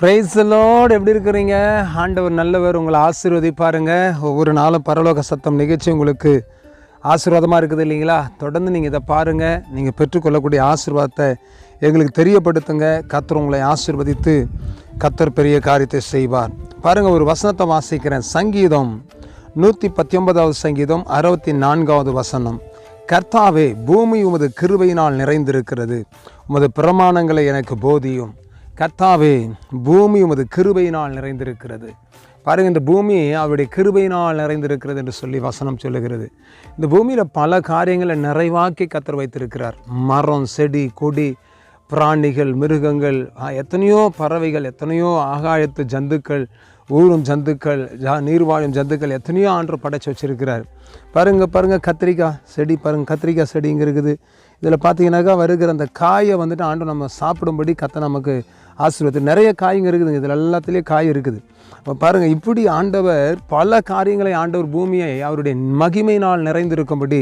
பிரைஸ்லோடு எப்படி இருக்கிறீங்க? ஆண்டவர் நல்லவர். உங்களை ஆசீர்வதிப்பாருங்க. ஒவ்வொரு நாளும் பரலோக சத்தம் நிகழ்ச்சி உங்களுக்கு ஆசீர்வாதமாக இருக்குது இல்லைங்களா? தொடர்ந்து நீங்கள் இதை பாருங்கள் நீங்கள் பெற்றுக்கொள்ளக்கூடிய ஆசீர்வாதத்தை எங்களுக்கு தெரியப்படுத்துங்க. கத்தர் உங்களை ஆசீர்வதித்து கத்தர் பெரிய காரியத்தை செய்வார். பாருங்கள் ஒரு வசனத்தை வாசிக்கிறேன். சங்கீதம் நூற்றி பத்தொன்பதாவது சங்கீதம் அறுபத்தி நான்காவது வசனம். கர்த்தாவே பூமி உமது கிருபையினால் நிறைந்திருக்கிறது. உமது பிரமாணங்களை எனக்கு போதியும். கர்த்தாவே பூமி உமது கிருபையினால் நிறைந்திருக்கிறது. பாருங்க இந்த பூமி அவருடைய கிருபையினால் நிறைந்திருக்கிறது என்று சொல்லி வசனம் சொல்லுகிறது. இந்த பூமியில் பல காரியங்களை நிறைவாக்கி கத்தர் வைத்திருக்கிறார். மரம் செடி கொடி பிராணிகள் மிருகங்கள் எத்தனையோ பறவைகள் எத்தனையோ ஆகாயத்து ஜந்துக்கள் ஊறும் ஜந்துக்கள் ஜா நீர் வாழும் ஜந்துக்கள் எத்தனையோ ஆண்டு படைச்சு வச்சுருக்கிறார். பாருங்க பாருங்க கத்திரிக்காய் செடி பாருங்க கத்திரிக்காய் செடி இங்கே இருக்குது. இதில் பார்த்தீங்கன்னாக்கா வருகிற அந்த காயை வந்துட்டு ஆண்டு நம்ம சாப்பிடும்படி கத்த நமக்கு ஆசீர்வாதம் நிறைய காய்ங்க இருக்குதுங்க. இதில் எல்லாத்துலேயும் காய் இருக்குது. அப்போ பாருங்கள் இப்படி ஆண்டவர் பல காரியங்களை ஆண்டவர் பூமியை அவருடைய மகிமையினால் நிறைந்திருக்கும்படி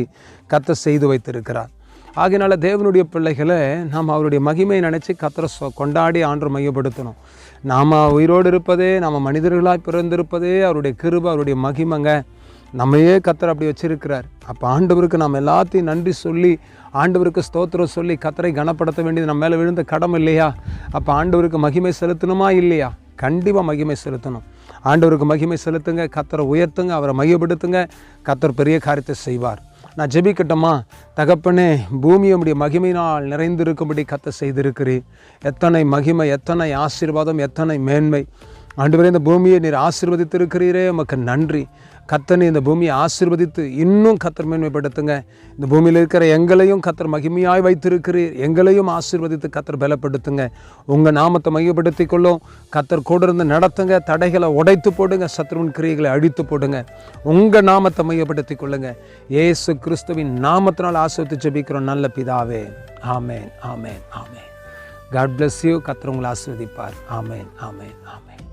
கத்தை செய்து வைத்திருக்கிறார். ஆகினால தேவனுடைய பிள்ளைகளை நாம் அவருடைய மகிமையை நினச்சி கத்தரை சொ- கொண்டாடி ஆண்டு மையப்படுத்தணும். நாம் உயிரோடு இருப்பதே நாம் மனிதர்களாக பிறந்திருப்பதே அவருடைய கிருபை அவருடைய மகிமைங்க. நம்மையே கத்தர் அப்படி வச்சிருக்கிறார். அப்போ ஆண்டவருக்கு நாம் எல்லாத்தையும் நன்றி சொல்லி ஆண்டவருக்கு ஸ்தோத்திரம் சொல்லி கத்தரை கனப்படுத்த வேண்டியது நம்ம மேலே விழுந்த கடமை இல்லையா? அப்போ ஆண்டவருக்கு மகிமை செலுத்தணுமா இல்லையா? கண்டிப்பாக மகிமை செலுத்தணும். ஆண்டவருக்கு மகிமை செலுத்துங்க கத்தரை உயர்த்துங்க அவரை மையப்படுத்துங்க. கத்தர் பெரிய காரியத்தை செய்வார். நான் ஜெபிக்கட்டுமா? தகப்பனே பூமி உடைய மகிமையினால் நிறைந்திருக்கும்படி கத்த செய்திருக்கிறேன் எத்தனை மகிமை எத்தனை ஆசீர்வாதம் எத்தனை மேன்மை. ஆண்டவரே இந்த பூமியை நீர் ஆசீர்வதித்திருக்கிறீரே. உமக்கு நன்றி. கத்தனை இந்த பூமியை ஆசீர்வதித்து இன்னும் கத்தர் மேன்மைப்படுத்துங்க. இந்த பூமியில் இருக்கிற எங்களையும் கத்தர் மகிமையாய் வைத்திருக்கிறீர். எங்களையும் ஆசீர்வதித்து கத்தர் பலப்படுத்துங்க. உங்கள் நாமத்தை மையப்படுத்தி கொள்ளும். கத்தர் கூட இருந்து நடத்துங்க. தடைகளை உடைத்து போடுங்க. சத்ருவின் கிரியைகளை அழித்து போடுங்க. உங்கள் நாமத்தை மையப்படுத்தி கொள்ளுங்க. ஏசு கிறிஸ்துவின் நாமத்தினால் ஆசிர்வதித்து ஜெபிக்கிறோம். நல்ல பிதாவே. Amen amen amen. God bless you கத்தர் உங்களை ஆசீர்வதிப்பார். ஆமேன் ஆமேன் ஆமேன்.